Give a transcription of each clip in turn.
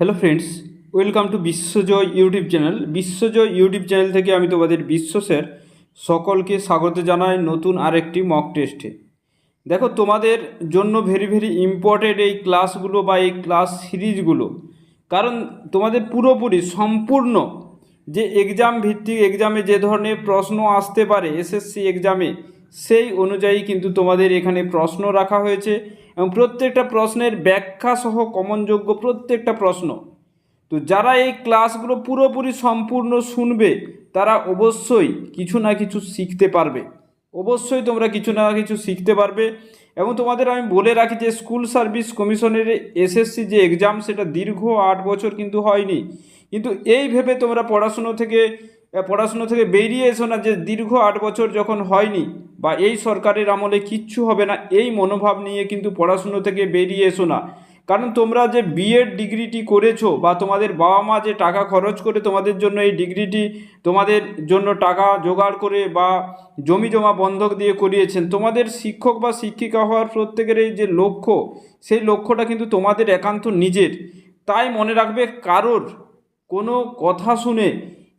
Hello friends welcome to Biswajoy YouTube channel Biswajoy YouTube channel থেকে আমি তোমাদের বিশ্ব স্যার সকলকে স্বাগত জানাই নতুন আরেকটি মক টেস্টে দেখো, তোমাদের জন্য ভেরি ভেরি ইম্পর্টেন্ট এই ক্লাসগুলো বা এই ক্লাস সিরিজগুলো কারণ তোমাদের পুরোপুরি সম্পূর্ণ যে এক্সাম ভিত্তিক এক্সামে যে ধরনের প্রশ্ন আসতে পারে এসএসসি এক্সামে সেই অনুযায়ী কিন্তু তোমাদের এখানে প্রশ্ন রাখা হয়েছে। এবং প্রত্যেকটা প্রশ্নের ব্যাখ্যা সহ কমনযোগ্য প্রত্যেকটা প্রশ্ন। তো যারা এই ক্লাসগুলো পুরোপুরি সম্পূর্ণ শুনবে, তারা অবশ্যই কিছু না কিছু শিখতে পারবে। অবশ্যই তোমরা কিছু না কিছু শিখতে পারবে এবং তোমাদের আমি বলে রাখি যে স্কুল সার্ভিস কমিশনের এসএসসি যে এক্সাম সেটা দীর্ঘ আট বছর কিন্তু হয়নি। কিন্তু এই ভেবে তোমরা পড়াশুনো থেকে পড়াশুনো থেকে বেরিয়ে এসো না যে দীর্ঘ আট বছর যখন হয়নি বা এই সরকারের আমলে কিচ্ছু হবে না, এই মনোভাব নিয়ে কিন্তু পড়াশুনো থেকে বেরিয়ে এসো না। কারণ তোমরা যে বিএড ডিগ্রিটি করেছ বা তোমাদের বাবা মা যে টাকা খরচ করে তোমাদের জন্য এই ডিগ্রিটি, তোমাদের জন্য টাকা জোগাড় করে বা জমি জমা বন্ধক দিয়ে করিয়েছেন, তোমাদের শিক্ষক বা শিক্ষিকা হওয়ার প্রত্যেকের এই যে লক্ষ্য, সেই লক্ষ্যটা কিন্তু তোমাদের একান্ত নিজের। তাই মনে রাখবে কারোর কোনো কথা শুনে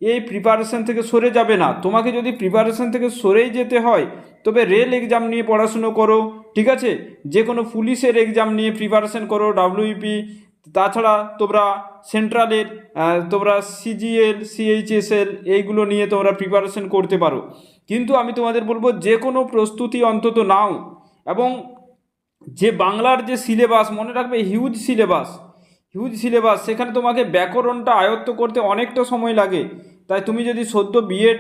এই প্রিপারেশন থেকে সরে যাবে না। তোমাকে যদি প্রিপারেশন থেকে সরেই যেতে হয়, তবে রেল এক্সাম নিয়ে পড়াশুনো করো, ঠিক আছে? যে কোনো পুলিশের এক্সাম নিয়ে প্রিপারেশন করো ডাব্লিউপি তাছাড়া তোমরা সেন্ট্রালের তোমরা সিজিএল সিএইচএসএল এইগুলো নিয়ে তোমরা প্রিপারেশন করতে পারো। কিন্তু আমি তোমাদের বলব যে কোনো প্রস্তুতি অন্তত নাও। এবং যে বাংলার যে সিলেবাস মনে রাখবে হিউজ সিলেবাস হিউজ সিলেবাস সেখানে তোমাকে ব্যাকরণটা আয়ত্ত করতে অনেকটা সময় লাগে। তাই তুমি যদি সদ্য বিএড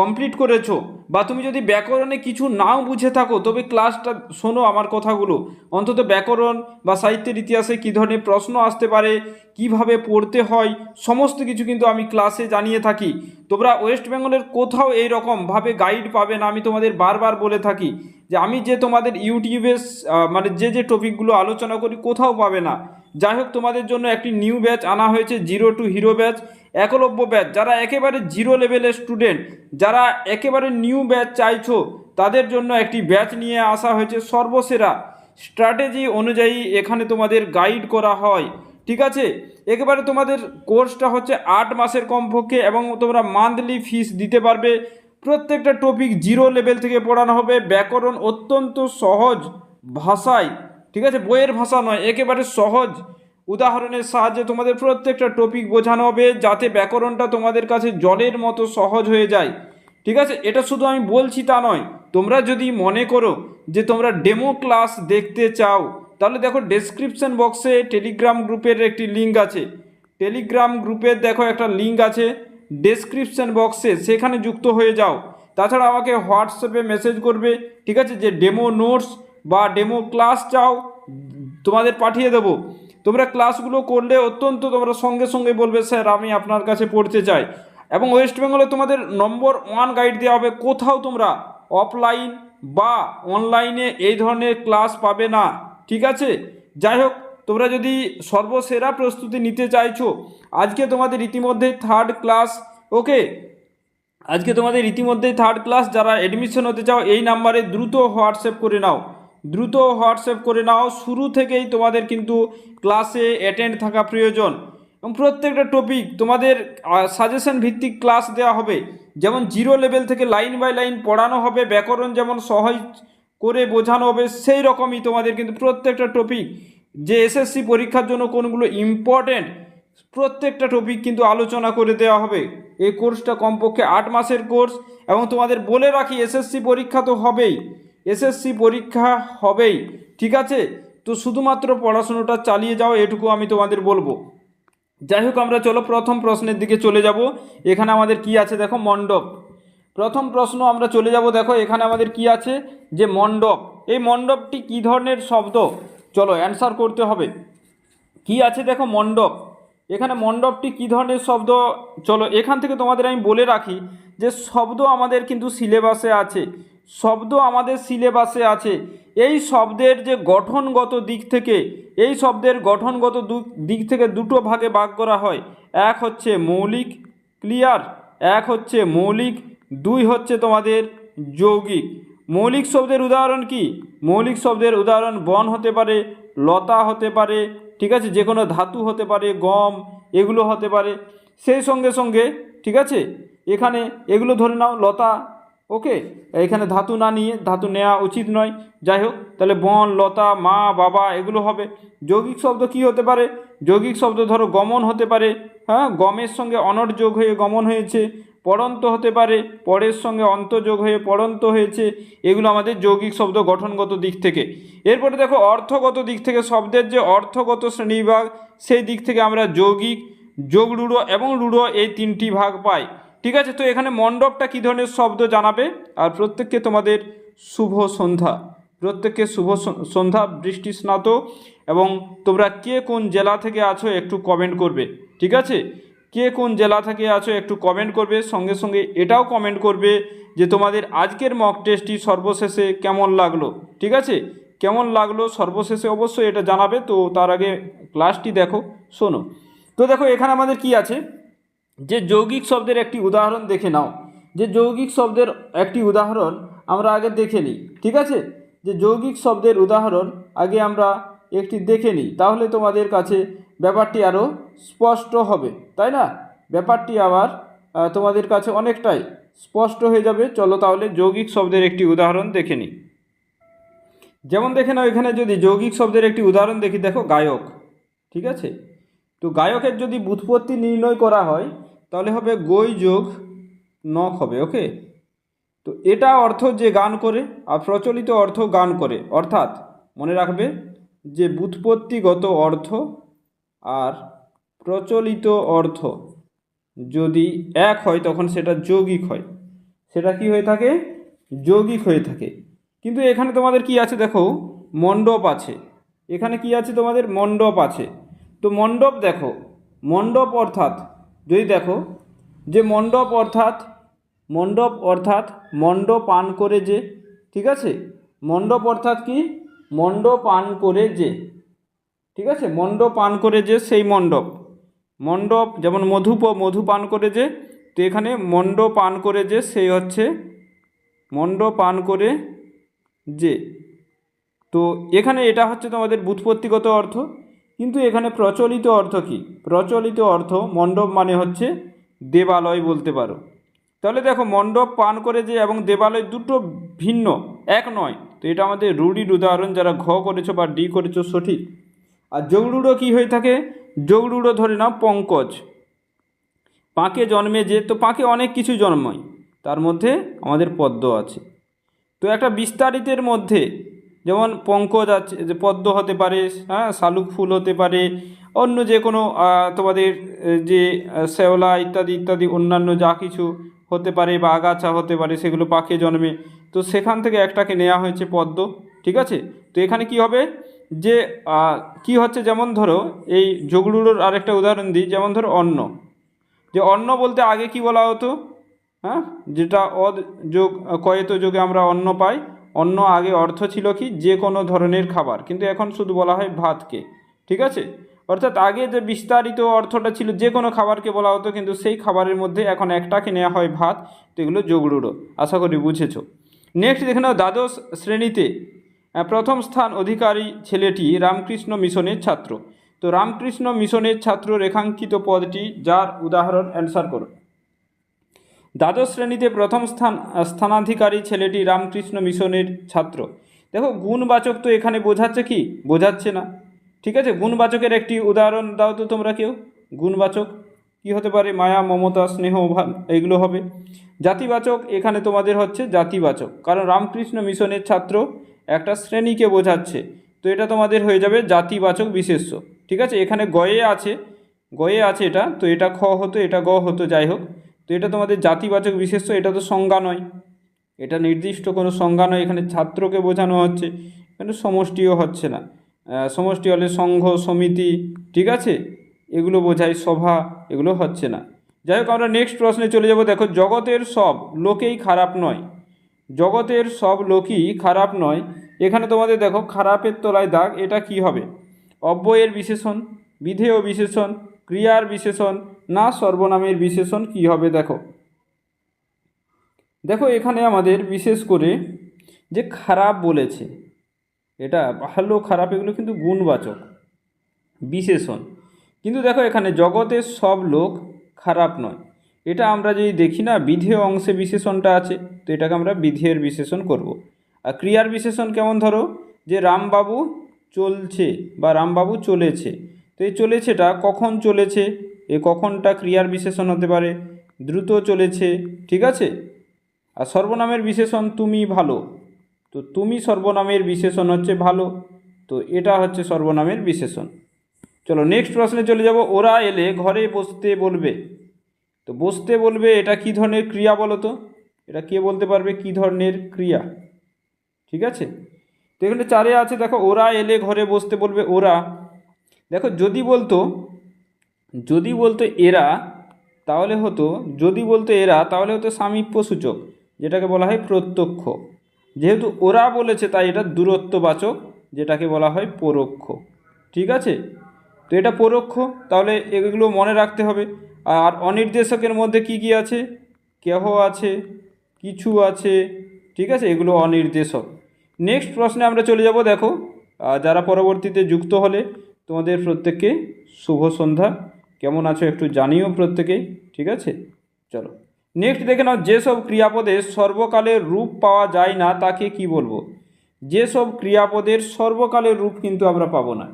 কমপ্লিট করেছ বা তুমি যদি ব্যাকরণে কিছু নাও বুঝে থাকো, তবে ক্লাসটা শোনো আমার কথাগুলো। অন্তত ব্যাকরণ বা সাহিত্যের ইতিহাসে কী ধরনের প্রশ্ন আসতে পারে, কীভাবে পড়তে হয়, সমস্ত কিছু কিন্তু আমি ক্লাসে জানিয়ে থাকি। তোমরা ওয়েস্ট বেঙ্গলের কোথাও এই রকমভাবে গাইড পাবে না, আমি তোমাদের বারবার বলে থাকি যে আমি যে তোমাদের ইউটিউবে মানে যে যে টপিকগুলো আলোচনা করি কোথাও পাবে না। যাই হোক তোমাদের জন্য একটি নিউ ব্যাচ আনা হয়েছে zero to hero batch Eklavya batch যারা একেবারে জিরো লেভেলের স্টুডেন্ট যারা একেবারে নিউ ব্যাচ চাইছো, তাদের জন্য একটি ব্যাচ নিয়ে আসা হয়েছে সর্বসেরা। স্ট্র্যাটেজি অনুযায়ী এখানে তোমাদের গাইড করা হয়, ঠিক আছে? একেবারে তোমাদের কোর্সটা হচ্ছে আট মাসের কমপক্ষে এবং তোমরা মান্থলি ফিস দিতে পারবে। প্রত্যেকটা টপিক জিরো লেভেল থেকে পড়ানো হবে। ব্যাকরণ অত্যন্ত সহজ ভাষায়। ঠিক আছে? বইয়ের ভাষা নয়, একেবারে সহজ। উদাহরণের সাহায্যে তোমাদের প্রত্যেকটা টপিক বোঝানো হবে, যাতে ব্যাকরণটা তোমাদের কাছে জলের মতো সহজ হয়ে যায়। ঠিক আছে? এটা শুধু আমি বলছি তা নয়, তোমরা যদি মনে করো যে তোমরা ডেমো ক্লাস দেখতে চাও, তাহলে দেখো ডেসক্রিপশন বক্সে টেলিগ্রাম গ্রুপের একটি লিঙ্ক আছে। টেলিগ্রাম গ্রুপের দেখো একটা লিঙ্ক আছে ডেসক্রিপশন বক্সে সেখানে যুক্ত হয়ে যাও। তাছাড়া আমাকে হোয়াটসঅ্যাপে মেসেজ করবে, ঠিক আছে? যে ডেমো নোটস বা ডেমো ক্লাস চাও, তোমাদের পাঠিয়ে দেবো। তোমরা ক্লাসগুলো করলে অত্যন্ত তোমরা সঙ্গে সঙ্গে বলবে, স্যার, আমি আপনার কাছে পড়তে চাই। এবং ওয়েস্ট বেঙ্গলে তোমাদের নম্বর ওয়ান গাইড দেওয়া হবে, কোথাও তোমরা অফলাইন বা অনলাইনে এই ধরনের ক্লাস পাবে না। ঠিক আছে? যাই হোক, তোমরা যদি সর্বসেরা প্রস্তুতি নিতে চাইছো, আজকে তোমাদের ইতিমধ্যে থার্ড ক্লাস ওকে আজকে তোমাদের ইতিমধ্যেই থার্ড ক্লাস যারা অ্যাডমিশন হতে চাও, এই নাম্বারে দ্রুত হোয়াটসঅ্যাপ করে নাও। দ্রুত হোয়াটসঅ্যাপ করে নাও। শুরু থেকেই তোমাদের কিন্তু ক্লাসে অ্যাটেন্ড থাকা প্রয়োজন। এবং প্রত্যেকটা টপিক তোমাদের সাজেশন ভিত্তিক ক্লাস দেওয়া হবে। যেমন জিরো লেভেল থেকে লাইন বাই লাইন পড়ানো হবে, ব্যাকরণ যেমন সহজ করে বোঝানো হবে, সেই রকমই তোমাদের কিন্তু প্রত্যেকটা টপিক যে এসএসসি পরীক্ষার জন্য কোনগুলো ইম্পর্ট্যান্ট প্রত্যেকটা টপিক কিন্তু আলোচনা করে দেওয়া হবে। এই কোর্সটা কমপক্ষে আট মাসের কোর্স এবং তোমাদের বলে রাখি এসএসসি পরীক্ষা তো হবেই। এসএসসি পরীক্ষা হবেই, ঠিক আছে? তো শুধুমাত্র পড়াশুনোটা চালিয়ে যাও, এটুকু আমি তোমাদের বলব। যাই হোক, আমরা চলো প্রথম প্রশ্নের দিকে চলে যাব। এখানে আমাদের কি আছে দেখো? মণ্ডপ। প্রথম প্রশ্ন আমরা চলে যাব, দেখো, এখানে আমাদের কি আছে? যে মণ্ডপ। এই মণ্ডপটি কি ধরনের শব্দ? চলো অ্যান্সার করতে হবে। কি আছে দেখো? মণ্ডপ। এখানে মণ্ডপটি কি ধরনের শব্দ? চলো, এখান থেকে তোমাদের আমি বলে রাখি যে শব্দ আমাদের কিন্তু সিলেবাসে আছে। শব্দ আমাদের সিলেবাসে আছে। এই শব্দের যে গঠনগত দিক থেকে, এই শব্দের গঠনগত দিক থেকে দুটো ভাগে ভাগ করা হয়। এক হচ্ছে মৌলিক, ক্লিয়ার। এক হচ্ছে মৌলিক, দুই হচ্ছে তোমাদের যৌগিক। মৌলিক শব্দের উদাহরণ কি? মৌলিক শব্দের উদাহরণ বন হতে পারে, লতা হতে পারে, ঠিক আছে? যে কোনো ধাতু হতে পারে, গম, এগুলো হতে পারে। সেই সঙ্গে সঙ্গে, ঠিক আছে? এখানে এগুলো ধরে নাও, লতা ওকে এখানে ধাতু না নিয়ে, ধাতু নেওয়া উচিত নয়। যাই হোক, তাহলে বন, লতা, মা, বাবা, এগুলো হবে। যৌগিক শব্দ কি হতে পারে? যৌগিক শব্দ ধরো গমন হতে পারে। হ্যাঁ গমের সঙ্গে অনট যোগ হয়ে গমন হয়েছে। পড়ন্ত হতে পারে, পরের সঙ্গে অন্তযোগ হয়ে পড়ন্ত হয়েছে। এগুলো আমাদের যৌগিক শব্দ গঠনগত দিক থেকে। এরপরে দেখো, অর্থগত দিক থেকে শব্দের যে অর্থগত শ্রেণীবিভাগ, সেই দিক থেকে আমরা যৌগিক, যোগ রূঢ় এবং রূঢ় এই তিনটি ভাগ পাই। ঠিক আছে, তো এখানে মণ্ডপটা কী ধরনের শব্দ জানাবে? আর প্রত্যেককে তোমাদের শুভ সন্ধ্যা। প্রত্যেককে শুভ সন্ধ্যা, বৃষ্টি স্নাত। এবং তোমরা কে কোন জেলা থেকে আছো একটু কমেন্ট করবে। ঠিক আছে? কে কোন জেলা থেকে আছো একটু কমেন্ট করবে। সঙ্গে সঙ্গে এটাও কমেন্ট করবে যে তোমাদের আজকের মক টেস্টটি সর্বশেষে কেমন লাগল। ঠিক আছে? কেমন লাগল সর্বশেষে অবশ্যই এটা জানাবে। তো তার আগে ক্লাসটি দেখো, শোনো। তো দেখো, এখানে আমাদের কি আছে? যে যৌগিক শব্দের একটি উদাহরণ দেখে নাও। যে যৌগিক শব্দের একটি উদাহরণ আমরা আগে দেখে নিই, ঠিক আছে? যে যৌগিক শব্দের উদাহরণ আগে আমরা একটি দেখে নিই, তাহলে তোমাদের কাছে ব্যাপারটি আরও স্পষ্ট হবে, তাই না? ব্যাপারটি আবার তোমাদের কাছে অনেকটাই স্পষ্ট হয়ে যাবে। চলো তাহলে যৌগিক শব্দের একটি উদাহরণ দেখে নিই। যেমন দেখে নাও এখানে যদি যৌগিক শব্দের একটি উদাহরণ দেখি, দেখো গায়ক, ঠিক আছে? তো গায়কের যদি বুৎপত্তি নির্ণয় করা হয় তাহলে হবে গই যোগ নখ হবে ওকে তো এটা অর্থ যে গান করে আর প্রচলিত অর্থ গান করে, অর্থাৎ মনে রাখবে যে বুৎপত্তিগত অর্থ আর প্রচলিত অর্থ যদি এক হয় তখন সেটা যৌগিক হয়। সেটা কি হয়ে থাকে? যৌগিক হয়ে থাকে। কিন্তু এখানে তোমাদের কি আছে দেখো? মণ্ডপ আছে। এখানে কি আছে তোমাদের? মণ্ডপ আছে। তো মণ্ডপ দেখো, মণ্ডপ অর্থাৎ যদি দেখো যে মণ্ডপ অর্থাৎ মণ্ডপ অর্থাৎ মণ্ড পান করে যে, ঠিক আছে? মণ্ডপ অর্থাৎ কি? মণ্ড পান করে যে, ঠিক আছে? মণ্ড পান করে যে সেই মণ্ডপ। মণ্ডপ যেমন মধুপ মধু পান করে যে, তো এখানে মণ্ড পান করে যে সেই হচ্ছে মণ্ড পান করে যে। তো এখানে এটা হচ্ছে তোমাদের বুৎপত্তিগত অর্থ। কিন্তু এখানে প্রচলিত অর্থ কি? প্রচলিত অর্থ মণ্ডপ মানে হচ্ছে দেবালয় বলতে পারো। তাহলে দেখো মণ্ডপ পান করে যে এবং দেবালয় দুটো ভিন্ন, এক নয়। তো এটা আমাদের রুঢ়ির উদাহরণ, যারা ঘ করেছ বা ডি করেছ সঠিক। আর যোগরূঢ় কী হয়ে থাকে? যোগরূঢ় ধরে নাও পঙ্কজ। পাঁকে জন্মে যে, তো পাঁকে অনেক কিছু জন্মায়। তার মধ্যে আমাদের পদ্ম আছে। তো একটা বিস্তারিতের মধ্যে যেমন পঙ্কজ আছে, যে পদ্ম হতে পারে হ্যাঁ শালুক ফুল হতে পারে, অন্য যে কোনো তোমাদের যে শ্যাওলা ইত্যাদি ইত্যাদি, অন্যান্য যা কিছু হতে পারে বা আগাছা হতে পারে, সেগুলো পাখে জন্মে। তো সেখান থেকে একটাকে নেওয়া হয়েছে পদ্ম, ঠিক আছে? তো এখানে কি হবে? যে কি হচ্ছে? যেমন ধরো, এই যোগড়ুড়োর আরেকটা উদাহরণ দিই, যেমন ধরো অন্ন। যে অন্ন বলতে আগে কি বলা হতো? হ্যাঁ যেটা অদ যোগ, কয়েত যোগে আমরা অন্ন পাই অন্ন আগে অর্থ ছিল কি? যে কোনো ধরনের খাবার। কিন্তু এখন শুধু বলা হয় ভাতকে। ঠিক আছে? অর্থাৎ আগে যে বিস্তারিত অর্থটা ছিল যে কোনো খাবারকে বলা হতো, কিন্তু সেই খাবারের মধ্যে এখন একটাকে নেওয়া হয় ভাত। তো এগুলো যোগড়ুড়ো আশা করি বুঝেছ। নেক্সট দেখে নাও দ্বাদশ শ্রেণীতে। প্রথম স্থান অধিকারী ছেলেটি রামকৃষ্ণ মিশনের ছাত্র। তো রামকৃষ্ণ মিশনের ছাত্র রেখাঙ্কিত পদটি যার উদাহরণ অ্যান্সার করো। দ্বাদশ শ্রেণীতে প্রথম স্থান স্থানাধিকারী ছেলেটি রামকৃষ্ণ মিশনের ছাত্র। দেখো, গুণবাচক তো এখানে বোঝাচ্ছে কি? বোঝাচ্ছে না। ঠিক আছে? গুণবাচকের একটি উদাহরণ দাও তো তোমরা কেউ। গুণবাচক কি হতে পারে? মায়া, মমতা, স্নেহ ভালো এইগুলো হবে। জাতিবাচক এখানে তোমাদের হচ্ছে জাতিবাচক। কারণ রামকৃষ্ণ মিশনের ছাত্র একটা শ্রেণীকে বোঝাচ্ছে। তো এটা তোমাদের হয়ে যাবে জাতিবাচক বিশেষ্য। ঠিক আছে? এখানে গয়ে আছে। গয়ে আছে এটা। তো এটা খ হতো, এটা গ হতো, যাই হোক। তো এটা তোমাদের জাতিবাচক বিশেষ্য এটা তো সংজ্ঞা নয়। এটা নির্দিষ্ট কোনো সংজ্ঞা নয়, এখানে ছাত্রকে বোঝানো হচ্ছে, এখানে সমষ্টিও হচ্ছে না। সমষ্টি হলে সংঘ, সমিতি, ঠিক আছে? এগুলো বোঝায় সভা, এগুলো হচ্ছে না। যাই হোক, আমরা নেক্সট প্রশ্নে চলে যাব। দেখো, জগতের সব লোকেই খারাপ নয়। জগতের সব লোকই খারাপ নয়। এখানে তোমাদের দেখো, খারাপের তলায় দাগ, এটা কি হবে? অব্যয়ের বিশেষণ, বিধেয় বিশেষণ, ক্রিয়ার বিশেষণ না সর্বনামের বিশেষণ কি হবে দেখো। দেখো এখানে আমাদের বিশেষ করে যে খারাপ বলেছে, এটা ভালো খারাপ, এগুলো কিন্তু গুণবাচক, বিশেষণ। কিন্তু দেখো এখানে জগতের সব লোক খারাপ নয়। এটা আমরা যদি দেখি না বিধেয় অংশে বিশেষণটা আছে, তো এটাকে আমরা বিধেয়ের বিশেষণ করব। আর ক্রিয়ার বিশেষণ কেমন ধরো? যে রামবাবু চলছে বা রামবাবু চলেছে। তো এই চলেছেটা কখন চলেছে? এই কখনটা ক্রিয়ার বিশেষণ হতে পারে? দ্রুত চলেছে, ঠিক আছে? আর সর্বনামের বিশেষণ তুমি ভালো। তো তুমি সর্বনামের বিশেষণ হচ্ছে ভালো। তো এটা হচ্ছে সর্বনামের বিশেষণ। চলো নেক্সট প্রশ্নে চলে যাব। ওরা এলে ঘরে বসতে বলবে। তো বসতে বলবে এটা কি ধরনের ক্রিয়া বলো তো? এটা কে বলতে পারবে? কি ধরনের ক্রিয়া? ঠিক আছে? তো এখানে চারে আছে, দেখো, ওরা এলে ঘরে বসতে বলবে ওরা। দেখো, যদি বলতো যদি বলতো এরা, তাহলে হতো, যদি বলতো এরা, তাহলে হতো সামীপ্য সূচক যেটাকে বলা হয় প্রত্যক্ষ। যেহেতু ওরা বলেছে, তাই এটা দূরত্ববাচক, যেটাকে বলা হয় পরোক্ষ। ঠিক আছে? তো এটা পরোক্ষ, তাহলে এগুলো মনে রাখতে হবে। আর অনির্দেশকের মধ্যে কি কি আছে? কেহ আছে, কিছু আছে, ঠিক আছে? এগুলো অনির্দেশক। নেক্সট প্রশ্নে আমরা চলে যাব, দেখো। যারা পরবর্তীতে যুক্ত হলে, তোমাদের প্রত্যেককে শুভ সন্ধ্যা। কেমন আছো একটু জানিও প্রত্যেকেই, ঠিক আছে? চলো। নেক্সট দেখে নাও, যেসব ক্রিয়াপদে সর্বকালের রূপ পাওয়া যায় না, তাকে কি বলব? যেসব ক্রিয়াপদের সর্বকালের রূপ কিন্তু আমরা পাবো না।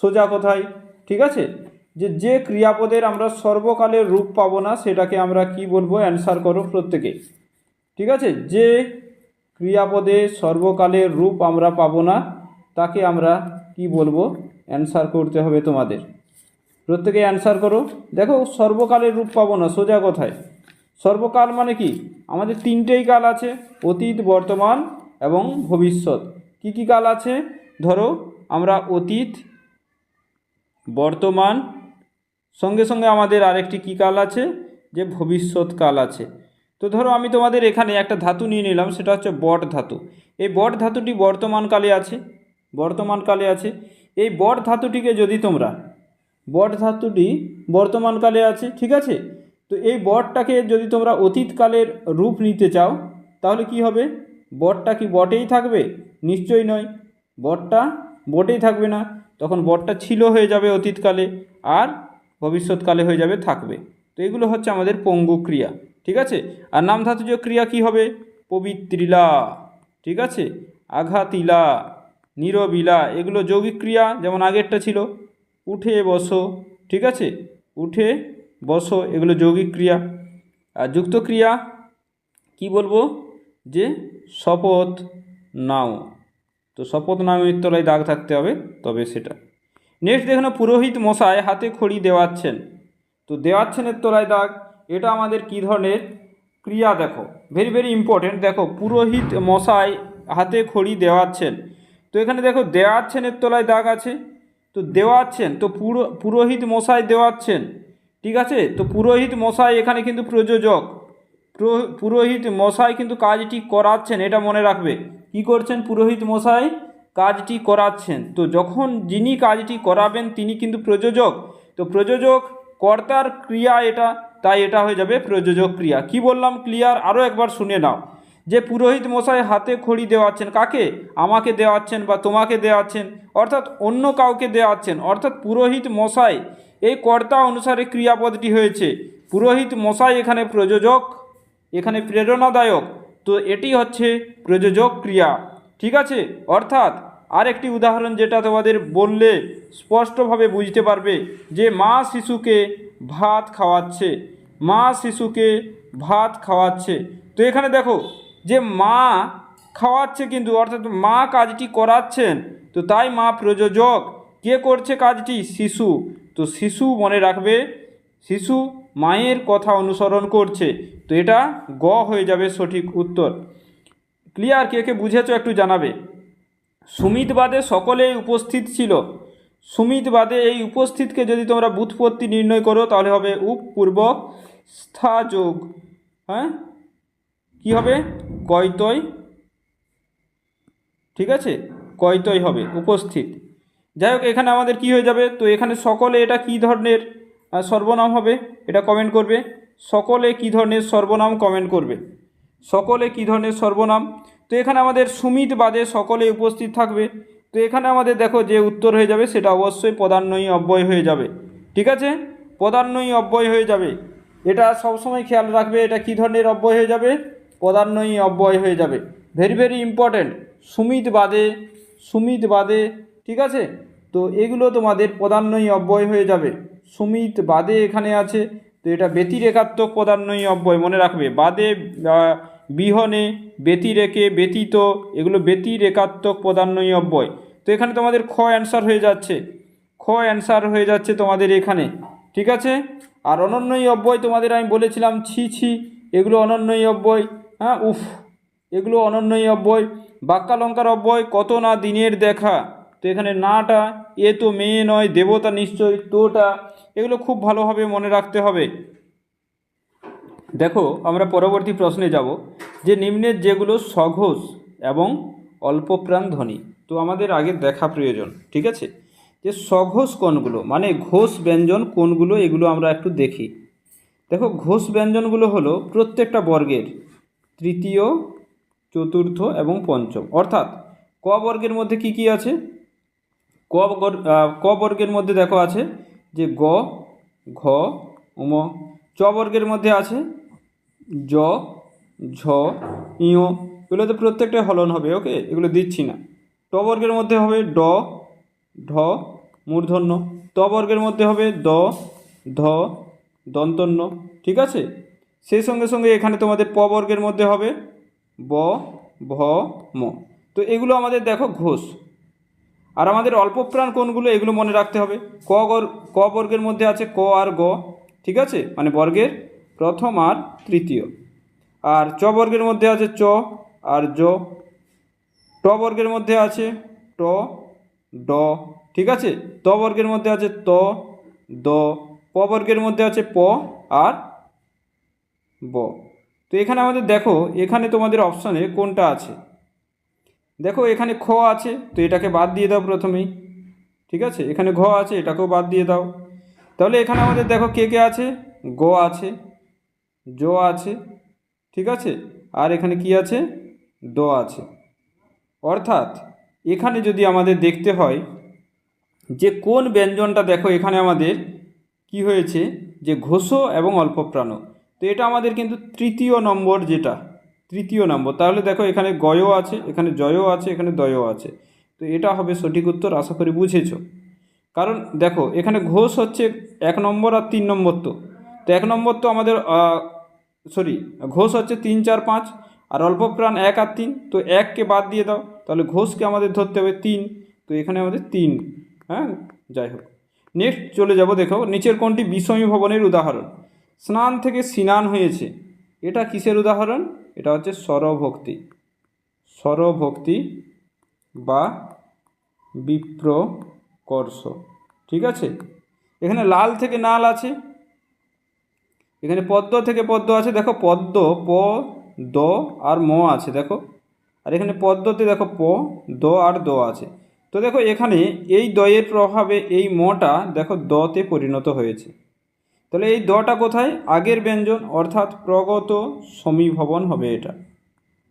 সোজা কথায় ঠিক আছে? যে যে ক্রিয়াপদের আমরা সর্বকালের রূপ পাবো না, সেটাকে আমরা কি বলব? অ্যান্সার করো প্রত্যেকে ঠিক আছে? যে ক্রিয়াপদে সর্বকালের রূপ আমরা পাবো না, তাকে আমরা কি বলব? অ্যান্সার করতে হবে তোমাদের। প্রত্যেকে অ্যান্সার করো। দেখো, সর্বকালের রূপ পাবো না, সোজা কথায়। সর্বকাল মানে কি? আমাদের তিনটেই কাল আছে, অতীত, বর্তমান এবং ভবিষ্যৎ। কি কি কাল আছে? ধরো, আমরা অতীত, বর্তমান, সঙ্গে সঙ্গে আমাদের আরেকটি কী কাল আছে? যে ভবিষ্যৎ কাল আছে। তো ধরো, আমি তোমাদের এখানে একটা ধাতু নিয়ে নিলাম, সেটা হচ্ছে বট ধাতু। এই বট ধাতুটি বর্তমান কালে আছে, বর্তমান কালে আছে। এই বট ধাতুটিকে যদি তোমরা বট ধাতুটি বর্তমান কালে আছে, ঠিক আছে? তো এই বটটাকে যদি তোমরা অতীতকালের রূপ নিতে চাও, তাহলে কি হবে? বটটা কি বটেই থাকবে? নিশ্চয়ই নয়। বটটা বটেই থাকবে না। তখন বটটা ছিল হয়ে যাবে অতীতকালে, আর ভবিষ্যৎকালে হয়ে যাবে, থাকবে। তো এগুলো হচ্ছে আমাদের পঙ্গু ক্রিয়া, ঠিক আছে? আর নাম ধাতুজ ক্রিয়া কি হবে? পবিত্রিলা, ঠিক আছে? আঘাতিলা, নীরবিলা, এগুলো যৌগিক ক্রিয়া, যেমন আগেরটা ছিল। উঠে বসো, ঠিক আছে? উঠে বসো, এগুলো যৌগিক ক্রিয়া। আর যুক্ত ক্রিয়া, কি বলব? যে শপথ নাও। তো শপথ নামের তলায় দাগ থাকতে হবে, তবে সেটা। নেক্সট দেখুন পুরোহিত মশাই হাতে খড়ি দেওয়াচ্ছেন। তো দেওয়াচ্ছেনের তলায় দাগ, এটা আমাদের কী ধরনের ক্রিয়া দেখো? ভেরি ভেরি ইম্পর্টেন্ট দেখো, পুরোহিত মশাই হাতে খড়ি দেওয়াচ্ছেন। তো এখানে দেখো দেওয়াচ্ছেনের তলায় দাগ আছে। তো দেওয়াচ্ছেন, তো পুরো, পুরোহিত মশাই দেওয়াচ্ছেন, ঠিক আছে? তো পুরোহিত মশাই এখানে কিন্তু প্রযোজক। পুরোহিত মশাই কিন্তু কাজটি করাচ্ছেন, এটা মনে রাখবে। কি করছেন পুরোহিত মশাই? কাজটি করাচ্ছেন। তো যখন যিনি কাজটি করাবেন, তিনি কিন্তু প্রযোজক। তো প্রযোজক কর্তার ক্রিয়া এটা, তাই এটা হয়ে যাবে প্রযোজক ক্রিয়া। কি বললাম? ক্লিয়ার? আরও একবার শুনে নাও। যে পুরোহিত মশাই হাতে খড়ি দেওয়াচ্ছেন, কাকে? আমাকে দেওয়াচ্ছেন বা তোমাকে দেওয়াচ্ছেন? অর্থাৎ অন্য কাউকে দেওয়াচ্ছেন। অর্থাৎ পুরোহিত মশাই, এই কর্তা অনুসারে ক্রিয়াপদটি হয়েছে। পুরোহিত মশাই এখানে প্রযোজক, এখানে প্রেরণাদায়ক। তো এটি হচ্ছে প্রযোজক ক্রিয়া। ঠিক আছে? অর্থাৎ আরেকটি উদাহরণ যেটা তোমাদের বললে স্পষ্টভাবে বুঝতে পারবে যে মা শিশুকে ভাত খাওয়াচ্ছে। মা শিশুকে ভাত খাওয়াচ্ছে। তো এখানে দেখো যে মা খাওয়াচ্ছে কিন্তু, অর্থাৎ মা কাজটি করাচ্ছেন, তো তাই মা প্রযোজক। কে করছে কাজটি? শিশু। তো শিশু মনে রাখবে, শিশু মায়ের কথা অনুসরণ করছে। তো এটা গ হয়ে যাবে সঠিক উত্তর। ক্লিয়ার? কে কে বুঝেছ একটু জানাবে। সুমিত বাদে সকলেই উপস্থিত ছিল। সুমিত বাদে এই উপস্থিতকে যদি তোমরা বুৎপত্তি নির্ণয় করো, তাহলে হবে উপ পূর্বক স্থা যোগ। হ্যাঁ? কি হবে? কয়তয় ঠিক আছে? কয়তয় হবে, উপস্থিত। যাই হোক, এখানে আমাদের কি হয়ে যাবে? তো এখানে সকলে এটা কি ধরনের সর্বনাম হবে? এটা কমেন্ট করবে। সকলে কি ধরনের সর্বনাম কমেন্ট করবে? সকলে কি ধরনের সর্বনাম? তো এখানে আমাদের সুমিত বাদে সকলে উপস্থিত থাকবে। তো এখানে আমাদের দেখো যে উত্তর হয়ে যাবে, সেটা অবশ্যই পদান্বয়ী অব্যয় হয়ে যাবে। ঠিক আছে? পদান্বয়ী অব্যয় হয়ে যাবে। এটা সবসময় খেয়াল রাখবে, এটা কী ধরনের অব্যয় হয়ে যাবে? পদান্বয়ী অব্যয় হয়ে যাবে। ভেরি ভেরি ইম্পর্ট্যান্ট সুমিত বাদে সুমিত বাদে, ঠিক আছে? তো এগুলো তোমাদের পদান্বয়ী অব্যয় হয়ে যাবে। সুমিত বাদে এখানে আছে, তো এটা ব্যতিরেকাত্মক পদান্বয়ী অব্যয়, মনে রাখবে। বাদে বিহনে ব্যতিরেকে ব্যতীত, এগুলো ব্যতিরেকাত্মক পদান্বয়ী অব্যয়। তো এখানে তোমাদের খ অ্যান্সার হয়ে যাচ্ছে। খ অ্যান্সার হয়ে যাচ্ছে তোমাদের এখানে, ঠিক আছে? আর অনন্যই অব্যয় তোমাদের আমি বলেছিলাম, ছি ছি, এগুলো অনন্যই অব্যয়। হ্যাঁ উফ, এগুলো অনন্যই অব্যয় বাক্যালঙ্কার অব্যয়, কত না দিনের দেখা। তো এখানে নাটা, এ তো মেয়ে নয়, দেবতা নিশ্চয় তোটা, এগুলো খুব ভালোভাবে মনে রাখতে হবে। দেখো, আমরা পরবর্তী প্রশ্নে যাব, যে নিম্নের যেগুলো সঘোষ এবং অল্পপ্রাণ ধ্বনি। তো আমাদের আগে দেখা প্রয়োজন, ঠিক আছে? যে সঘোষ কোনগুলো মানে ঘোষ ব্যঞ্জন কোনগুলো, এগুলো আমরা একটু দেখি। দেখো, ঘোষ ব্যঞ্জনগুলো হলো প্রত্যেকটা বর্গের তৃতীয়, চতুর্থ এবং পঞ্চম। অর্থাৎ ক বর্গের মধ্যে কি কি আছে? ক ক বর্গের মধ্যে দেখো আছে যে গ, ঘ, উম, চ বর্গের মধ্যে আছে জ, ঝ ইয় এগুলোতে প্রত্যেকটা হলন হবে, ওকে? এগুলো দিচ্ছি না। ট বর্গের মধ্যে হবে ড, ঢ, মূর্ধন্য। ত বর্গের মধ্যে হবে দ, ধ, দন্তন্য। ঠিক আছে? সেই সঙ্গে সঙ্গে এখানে তোমাদের প বর্গের মধ্যে হবে ব, ভ, ম। তো এগুলো আমাদের দেখো ঘোষ। আর আমাদের অল্প প্রাণ কোনগুলো এগুলো মনে রাখতে হবে। ক ক বর্গের মধ্যে আছে ক আর গ, ঠিক আছে? মানে বর্গের প্রথম আর তৃতীয়। আর চ বর্গের মধ্যে আছে চ আর জ। ট বর্গের মধ্যে আছে ট, ড, ঠিক আছে? ত বর্গের মধ্যে আছে ত, দ। প বর্গের মধ্যে আছে প আর ব। তো এখানে আমাদের দেখো, এখানে তোমাদের অপশানে কোনটা আছে? দেখো, এখানে খ আছে, তো এটাকে বাদ দিয়ে দাও প্রথমেই, ঠিক আছে? এখানে ঘ আছে, এটাকেও বাদ দিয়ে দাও। তাহলে এখানে আমাদের দেখো কে কে আছে? গ আছে, জ আছে, ঠিক আছে? আর এখানে কি আছে? দ আছে। অর্থাৎ, এখানে যদি আমাদের দেখতে হয় যে কোন ব্যঞ্জনটা দেখো এখানে আমাদের কি হয়েছে? যে ঘোষ এবং অল্পপ্রাণ। তো এটা আমাদের কিন্তু তৃতীয় নম্বর যেটা, তৃতীয় নম্বর। তাহলে দেখো এখানে গয়ও আছে, এখানে জয়ও আছে, এখানে দয়ও আছে। তো এটা হবে সঠিক উত্তর, আশা করি বুঝেছ। কারণ দেখো, এখানে ঘোষ হচ্ছে এক নম্বর আর তিন নম্বর তো। তো এক নম্বর তো আমাদের সরি ঘোষ হচ্ছে তিন, চার, পাঁচ আর অল্পপ্রাণ এক আর তিন। তো এককে বাদ দিয়ে দাও, তাহলে ঘোষকে আমাদের ধরতে হবে তিন। তো এখানে আমাদের তিন হ্যাঁ? যাই হোক। নেক্সট চলে যাব, দেখো, নিচের কোনটি বিষমী ভবনের উদাহরণ? স্নান থেকে স্নান হয়েছে। এটা কিসের উদাহরণ? এটা হচ্ছে স্বরভক্তি স্বরভক্তি বা বিপ্রকর্ষ। ঠিক আছে? এখানে লাল থেকে নাল আছে। এখানে পদ্ম থেকে পদ্ম আছে। দেখো, পদ্ম, প, দ আর ম আছে, দেখো। আর এখানে পদ্মতে দেখো প, দ আর দ আছে। তো দেখো, এখানে এই দয়ের প্রভাবে এই মটা দেখো দতে পরিণত হয়েছে। তাহলে এই দটা কোথায়? আগের ব্যঞ্জন, অর্থাৎ প্রগত সমীভবন হবে এটা।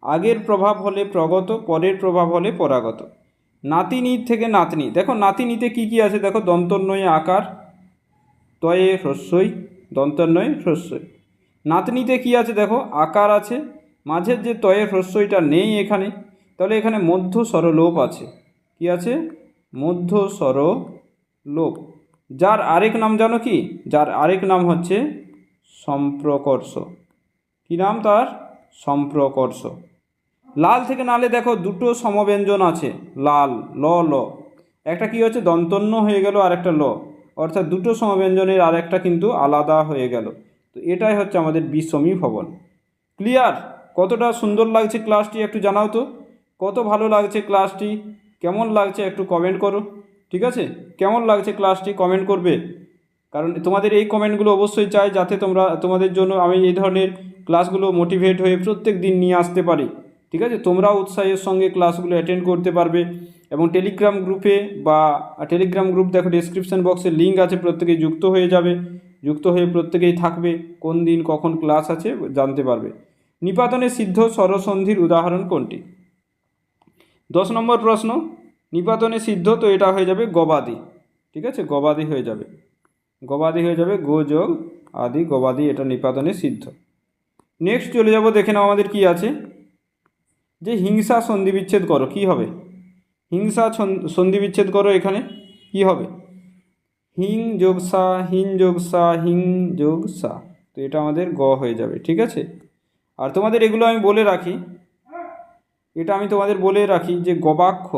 আগের প্রভাব হলে প্রগত, পরের প্রভাব হলে পরাগত। নাতিনি থেকে নাতনি। দেখো, নাতিনিতে কি কি আছে? দেখো, দন্তন্বয়ে আকার তয়ে হ্রস্বই, দন্তন্বয়ে হ্রস্বই। নাতনিতে কি আছে? দেখো, আকার আছে। মাঝের যে তয়ের হ্রস্বইটা নেই এখানে, তাহলে এখানে মধ্য স্বরলোপ আছে। কি আছে? মধ্য স্বর লোপ যার আরেক নাম জানো কি? যার আরেক নাম হচ্ছে সম্প্রকর্ষ। কি নাম তার? সম্প্রকর্ষ। লাল থেকে নালে দেখো দুটো সমব্যঞ্জন আছে। লাল, ল ল। একটা কি হচ্ছে? দন্তন্য হয়ে গেল আর একটা ল। অর্থাৎ দুটো সমব্যঞ্জনের আর একটা কিন্তু আলাদা হয়ে গেল। তো এটাই হচ্ছে আমাদের বিশ্বমী ভবন। ক্লিয়ার? কতটা সুন্দর লাগছে ক্লাসটি একটু জানাও তো। কত ভালো লাগছে ক্লাসটি? কেমন লাগছে একটু কমেন্ট করো। ঠিক আছে? কেমন লাগছে ক্লাসটি কমেন্ট করবে। কারণ তোমাদের এই কমেন্টগুলো অবশ্যই চাই যাতে তোমরা, তোমাদের জন্য আমি এই ধরনের ক্লাসগুলো মোটিভেট হয়ে প্রত্যেক দিন নিয়ে আসতে পারি। ঠিক আছে? তোমরাও উৎসাহের সঙ্গে ক্লাসগুলো অ্যাটেন্ড করতে পারবে। এবং টেলিগ্রাম গ্রুপে বা টেলিগ্রাম গ্রুপ দেখো ডিসক্রিপশান বক্সে লিঙ্ক আছে, প্রত্যেকেই যুক্ত হয়ে যাবে। যুক্ত হয়ে প্রত্যেকেই থাকবে, কোন দিন কখন ক্লাস আছে জানতে পারবে। নিপাতনে সিদ্ধ স্বরসন্ধির উদাহরণ কোনটি? দশ নম্বর প্রশ্ন। নিপাতনে সিদ্ধ, তো এটা হয়ে যাবে গবাদি। ঠিক আছে? গবাদি হয়ে যাবে। গবাদি হয়ে যাবে গো যোগ আদি, গবাদি এটা নিপাতনে সিদ্ধ। নেক্সট চলে যাব, দেখে নাও আমাদের কি আছে। যে হিংসা সন্ধি বিচ্ছেদ করো, কি হবে? হিংসা সন্ধি বিচ্ছেদ করো এখানে, কি হবে? হিং যোগ সা হিং যোগ সা, হিং যোগ সা। তো এটা আমাদের গ হয়ে যাবে, ঠিক আছে? আর তোমাদের এগুলো আমি বলে রাখি। এটা আমি তোমাদের বলে রাখি যে গবাক্ষ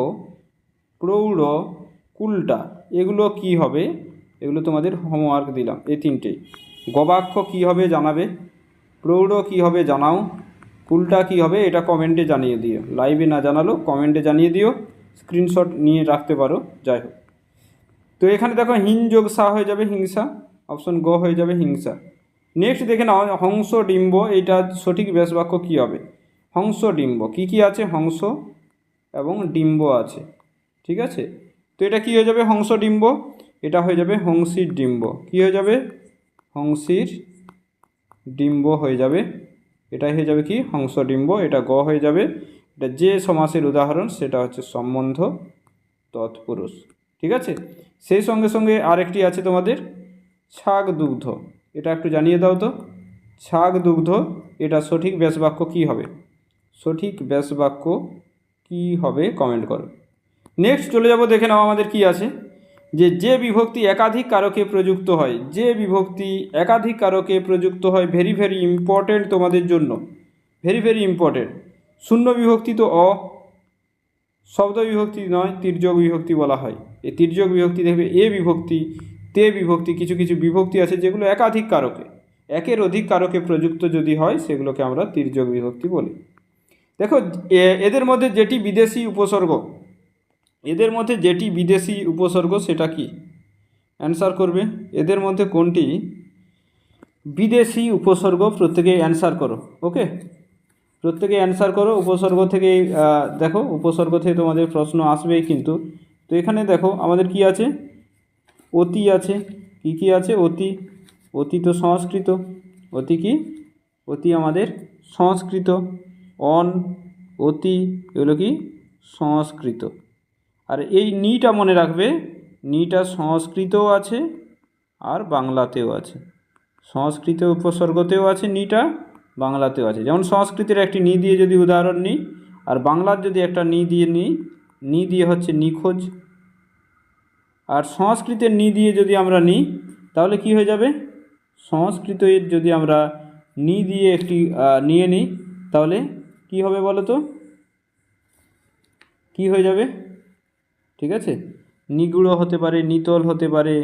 প্রৌঢ়, কুলটা, এগুলো কি হবে? এগুলো তোমাদের হোমওয়ার্ক দিলাম, এই তিনটেই গবাক্ষ কি হবে জানাবে? প্রৌঢ় কি হবে জানাও। কুলটা কি হবে এটা কমেন্টে জানিয়ে দিও। লাইভে না জানালো কমেন্টে জানিয়ে দিও। স্ক্রিনশট নিয়ে রাখতে পারো, যাই হোক। তো এখানে দেখো হিন যোগ সা হয়ে যাবে হিংসা অপশন গ হয়ে যাবে হিংসা। নেক্সট দেখে নাও, হংস ডিম্ব এটা সঠিক ব্যাস বাক্য কী হবে? হংস ডিম্ব, কি কি আছে? হংস এবং ডিম্ব আছে। ঠিক আছে? তো এটা কি হয়ে যাবে? হংস ডিম্ব। এটা হয়ে যাবে হংসির ডিম্ব। কি হয়ে যাবে? হংসির ডিম্ব হয়ে যাবে। এটাই হয়ে যাবে কি? হংস ডিম্ব। এটা গ হয়ে যাবে। এটা যে সমাসের উদাহরণ, সেটা হচ্ছে সম্বন্ধ তৎপুরুষ। ঠিক আছে? সেই সঙ্গে সঙ্গে আরেকটি আছে তোমাদের ছাগ দুগ্ধ এটা একটু জানিয়ে দাও তো। ছাগ দুগ্ধ এটা সঠিক ব্যাস বাক্য কী হবে? সঠিক ব্যাস বাক্য কী হবে? কমেন্ট করো। নেক্সট চলে যাব, দেখে নাও আমাদের কি আছে। যে যে বিভক্তি একাধিক কারকে প্রযুক্ত হয়, যে বিভক্তি একাধিক কারকে প্রযুক্ত হয় ভেরি ভেরি ইম্পর্টেন্ট তোমাদের জন্য। ভেরি ভেরি ইম্পর্টেন্ট শূন্য বিভক্তি তো অ, শব্দ বিভক্তি নয়, তির্যক বিভক্তি বলা হয়। এই তির্যক বিভক্তি দেখবে, এ বিভক্তি, তে বিভক্তি, কিছু কিছু বিভক্তি আছে যেগুলো একাধিক কারকে, একের অধিক কারকে প্রযুক্ত যদি হয়, সেগুলোকে আমরা তির্যক বিভক্তি বলি। দেখো, এ- এদের মধ্যে যেটি বিদেশি উপসর্গ এদের মধ্যে যেটি বিদেশি উপসর্গ সেটা কি? অ্যান্সার করবে। এদের মধ্যে কোনটি? বিদেশি উপসর্গ প্রত্যেকে অ্যান্সার করো ওকে প্রত্যেকে অ্যান্সার করো, উপসর্গ থেকে দেখো, উপসর্গ থেকে তোমাদের প্রশ্ন আসবেই কিন্তু। তো এখানে দেখো, আমাদের কি আছে? অতি আছে। কি কি আছে? অতি। অতি তো সংস্কৃত। অতি কি? অতি আমাদের সংস্কৃত। অন, অতি, এগুলো কি? সংস্কৃত। আর এই নিটা মনে রাখবে, নিটা সংস্কৃতও আছে আর বাংলাতেও আছে। সংস্কৃত উপসর্গতেও আছে নিটা, বাংলাতেও আছে। যেমন সংস্কৃতের একটি নি দিয়ে যদি উদাহরণ নিই, আর বাংলার যদি একটা নি দিয়ে নিই, নি দিয়ে হচ্ছে নিখোঁজ। আর সংস্কৃতের নি দিয়ে যদি আমরা নিই, তাহলে কি হয়ে যাবে? সংস্কৃতের যদি আমরা নি দিয়ে একটি নিয়ে নিই, তাহলে কি হবে বলো তো কি হয়ে যাবে? ঠিক আছে? নিগুড়ো হতে পারে, নিতল হতে পারে,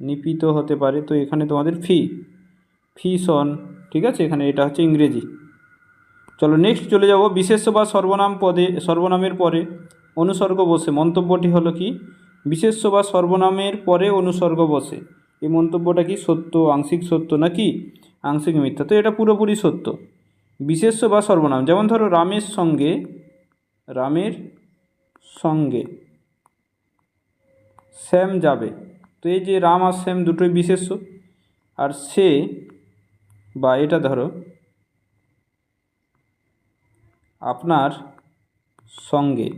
নিপিত হতে পারে, তো এখানে তোমাদের ফি। ফিসন ঠিক আছে? এখানে এটা হচ্ছে ইংরেজি। চলো নেক্সট চলে যাব বিশেষ্য বা সর্বনাম পদে, সর্বনামের পরে অনুসর্গ বসে। মন্তব্যটি হলো কি? বিশেষ্য বা সর্বনামের পরে অনুসর্গ বসে। এই মন্তব্যটা কি সত্য, আংশিক সত্য নাকি আংশিক মিথ্যা? তো এটা পুরোপুরি সত্য। বিশেষ্য বা সর্বনাম, যেমন ধরো রামের সঙ্গে রামের সঙ্গে শ্যাম যাবে। তো এই যে রাম আর শ্যাম দুটোই বিশেষ্য। আর সে, বা এটা ধরো, আপনার সঙ্গে,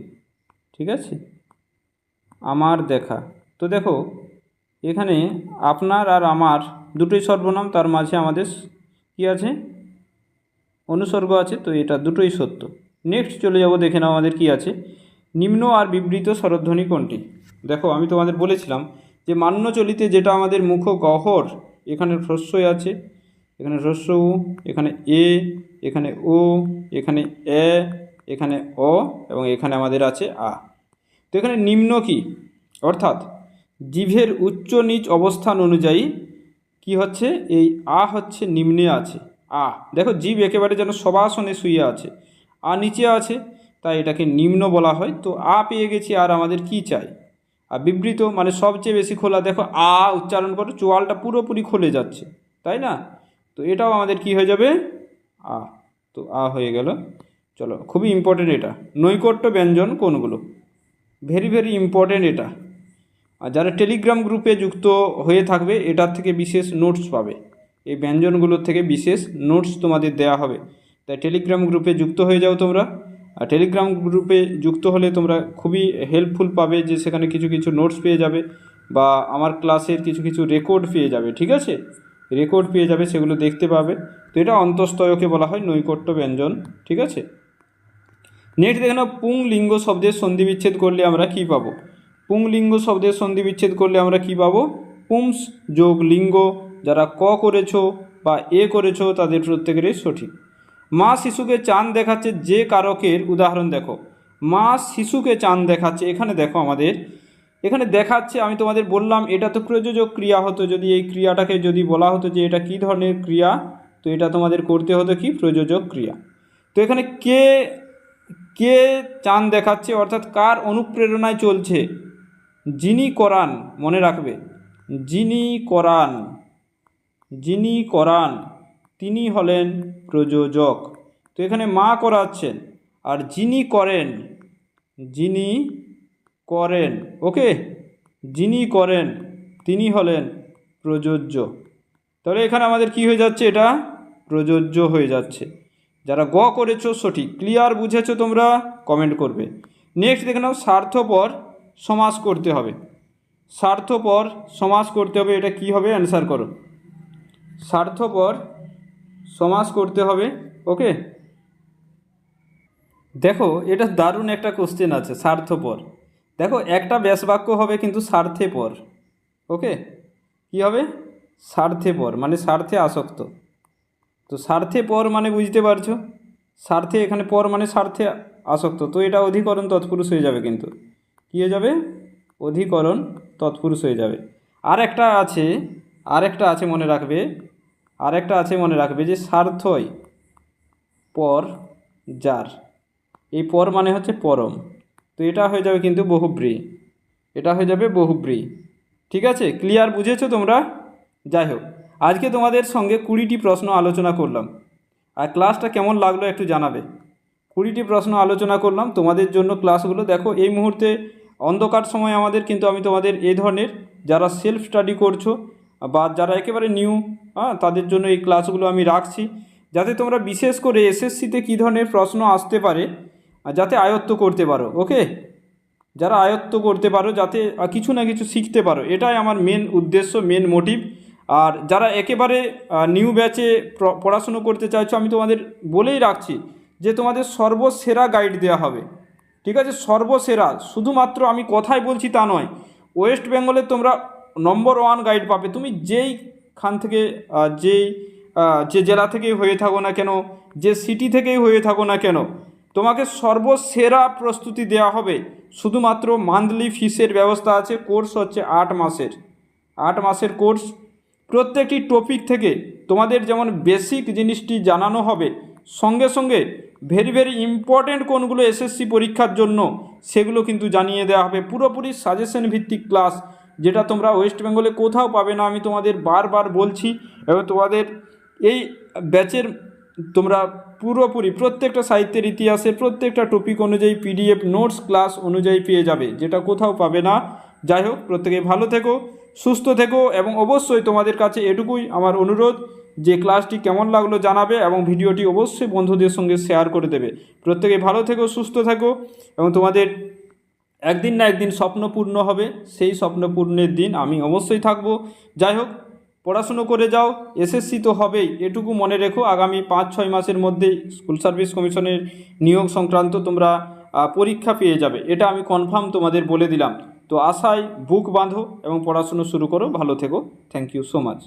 ঠিক আছে? আমার দেখা। তো দেখো, এখানে আপনার আর আমার দুটোই সর্বনাম, তার মাঝে আমাদের কি আছে? অনুসর্গ আছে, তো এটা দুটোই সত্য। নেক্সট চলে যাব, দেখে নাও আমাদের কি আছে। নিম্ন আর বিবৃত স্বরধ্বনি কোনটি? দেখো, আমি তোমাদের বলেছিলাম যে মান্য চলিতে যেটা আমাদের মুখ গহর, এখানে হ্রস্বই আছে। এখানে হ্রস্ব উ, এখানে এ, এখানে ও, এখানে এ, এখানে অ, এবং এখানে আমাদের আছে আ। তো এখানে নিম্ন কি? অর্থাৎ জিভের উচ্চ নিচ অবস্থান অনুযায়ী কি হচ্ছে? এই আ হচ্ছে নিম্নে আছে। আ, দেখো, জীব একেবারে যেন সবাসনে শুয়ে আছে। আ নিচে আছে, তাই এটাকে নিম্ন বলা হয়। তো আ পেয়ে গেছি, আর আমাদের কি চাই? আর বিবৃত মানে সবচেয়ে বেশি খোলা, দেখো, আ উচ্চারণ করো চোয়ালটা পুরোপুরি খুলে যাচ্ছে, তাই না? তো এটাও আমাদের কি হয়ে যাবে? আ, তো আ হয়ে গেল। চলো, খুবই ইম্পর্টেন্ট এটা। নৈকট্য ব্যঞ্জন কোনগুলো? ভেরি ভেরি ইম্পর্টেন্ট এটা। আর যারা টেলিগ্রাম গ্রুপে যুক্ত হয়ে থাকবে, এটার থেকে বিশেষ নোটস পাবে। এই ব্যঞ্জনগুলোর থেকে বিশেষ নোটস তোমাদের দেয়া হবে। তাই টেলিগ্রাম গ্রুপে যুক্ত হয়ে যাও তোমরা। আর টেলিগ্রাম গ্রুপে যুক্ত হলে তোমরা খুবই হেল্পফুল পাবে যে সেখানে কিছু কিছু নোটস পেয়ে যাবে বা আমার ক্লাসের কিছু কিছু রেকর্ড পেয়ে যাবে, ঠিক আছে? রেকর্ড পেয়ে যাবে, সেগুলো দেখতে পাবে। তো এটা অন্তস্তয়কে বলা হয় নৈকট্য ব্যঞ্জন, ঠিক আছে? নেক্সট দেখে নাও পুংলিঙ্গ শব্দের সন্ধি বিচ্ছেদ করলে আমরা কি পাবো? পুংলিঙ্গ শব্দের সন্ধি বিচ্ছেদ করলে আমরা কি পাবো? পুংস যোগ লিঙ্গ, যারা ক করেছ বা এ করেছ, তাদের প্রত্যেকেরই সঠিক। মা শিশুকে চাঁদ দেখাচ্ছে যে কারকের উদাহরণ দেখো। মা শিশুকে চাঁদ দেখাচ্ছে, এখানে দেখো আমাদের, এখানে দেখাচ্ছে, আমি তোমাদের বললাম, এটা তো প্রযোজক ক্রিয়া হতো, যদি এই ক্রিয়াটাকে যদি বলা হতো যে এটা কী ধরনের ক্রিয়া, তো এটা তোমাদের করতে হতো কি? প্রযোজক ক্রিয়া। তো এখানে কে কে চাঁদ দেখাচ্ছে, অর্থাৎ কার অনুপ্রেরণায় চলছে? যিনি করান, মনে রাখবে, যিনি করান যিনি করান। তিনি হলেন প্রযোজক। তো এখানে মা করাচ্ছেন আর যিনি করেন যিনি করেন, ওকে? যিনি করেন, তিনি হলেন প্রযোজ্য। তাহলে এখানে আমাদের কি হয়ে যাচ্ছে? এটা প্রযোজ্য হয়ে যাচ্ছে। যারা গ করেছ, সঠিক। ক্লিয়ার বুঝেছ তোমরা? কমেন্ট করবে। নেক্সট দেখে নাও, স্বার্থপর সমাস করতে হবে। স্বার্থপর সমাস করতে হবে, এটা কি হবে? অ্যান্সার করো। স্বার্থপর সমাস করতে হবে, ওকে? দেখো, এটা দারুণ একটা কোশ্চেন আছে, স্বার্থপর। দেখো, একটা ব্যাস বাক্য হবে কিন্তু স্বার্থে পর ওকে? কি হবে? স্বার্থে পর মানে স্বার্থে আসক্ত। তো স্বার্থে পর মানে বুঝতে পারছ? স্বার্থে এখানে পর মানে স্বার্থে আসক্ত। তো এটা অধিকরণ তৎপুরুষ হয়ে যাবে কিন্তু। কী হয়ে যাবে? অধিকরণ তৎপুরুষ হয়ে যাবে। আর একটা আছে আর একটা আছে মনে রাখবে। আর একটা আছে মনে রাখবে যে স্বার্থই পর যার। এই পর মানে হচ্ছে পরম। তো এটা হয়ে যাবে কিন্তু বহুব্রী। এটা হয়ে যাবে বহুব্রী। ঠিক আছে? ক্লিয়ার বুঝেছ তোমরা? যাই হোক, আজকে তোমাদের সঙ্গে কুড়িটি প্রশ্ন আলোচনা করলাম। আর ক্লাসটা কেমন লাগল একটু জানাবে। কুড়িটি প্রশ্ন আলোচনা করলাম। তোমাদের জন্য ক্লাসগুলো দেখো, এই মুহূর্তে অন্ধকার সময় আমাদের, কিন্তু আমি তোমাদের এই ধরনের যারা সেলফ স্টাডি করছ বা যারা একেবারে নিউ হ্যাঁ তাদের জন্য এই ক্লাসগুলো আমি রাখছি। যাতে তোমরা বিশেষ করে এসএসসিতে কী ধরনের প্রশ্ন আসতে পারে যাতে আয়ত্ত করতে পারো ওকে যারা আয়ত্ত করতে পারো, যাতে কিছু না কিছু শিখতে পারো, এটাই আমার মেন উদ্দেশ্য মেন মোটিভ আর যারা একেবারে নিউ ব্যাচে পড়াশুনো করতে চাইছো, আমি তোমাদের বলেই রাখছি যে তোমাদের সর্বসেরা গাইড দেওয়া হবে। ঠিক আছে? সর্বসেরা। শুধুমাত্র আমি কথাই বলছি তা নয়। ওয়েস্ট বেঙ্গলে তোমরা নম্বর ওয়ান গাইড পাবে। তুমি যেই খান থেকে যেই যে জেলা থেকেই হয়ে থাকো না কেন, যে সিটি থেকেই হয়ে থাকো না কেন, তোমাকে সর্বসেরা প্রস্তুতি দেওয়া হবে। শুধুমাত্র মান্থলি ফিসের ব্যবস্থা আছে কোর্স হচ্ছে আট মাসের। আট মাসের কোর্স প্রত্যেকটি টপিক থেকে তোমাদের যেমন বেসিক জিনিসটি জানানো হবে, সঙ্গে সঙ্গে ভেরি ভেরি ইম্পর্ট্যান্ট কোনগুলো এসএসসি পরীক্ষার জন্য, সেগুলো কিন্তু জানিয়ে দেওয়া হবে। পুরোপুরি সাজেশন ভিত্তিক ক্লাস যেটা তোমরা ওয়েস্ট বেঙ্গলে কোথাও পাবে না, আমি তোমাদের বারবার বলছি এবং তোমাদের এই ব্যাচের তোমরা পুরোপুরি প্রত্যেকটা সাহিত্যের ইতিহাসে প্রত্যেকটা টপিক অনুযায়ী পিডিএফ নোটস ক্লাস অনুযায়ী পেয়ে যাবে, যেটা কোথাও পাবে না। যাই হোক, প্রত্যেকে ভালো থেকো, সুস্থ থেকো এবং অবশ্যই তোমাদের কাছে এটুকুই আমার অনুরোধ যে ক্লাসটি কেমন লাগল জানাবে এবং ভিডিওটি অবশ্যই বন্ধুদের সঙ্গে শেয়ার করে দেবে। প্রত্যেকে ভালো থেকো, সুস্থ থেকো এবং তোমাদের একদিন না একদিন স্বপ্ন পূর্ণ হবে, সেই স্বপ্ন পূর্ণের দিন আমি অবশ্যই থাকব। যাই হোক, পড়াশুনো করে যাও, এসএসসি তো হবেই। এটুকু মনে রেখো, আগামী পাঁচ, ছয় মাসের মধ্যেই স্কুল সার্ভিস কমিশনের নিয়োগ সংক্রান্ত তোমরা পরীক্ষা পেয়ে যাবে। এটা আমি কনফার্ম তোমাদের বলে দিলাম। তো আশায় বুক বাঁধো এবং পড়াশুনো শুরু করো। ভালো থেকো। Thank you so much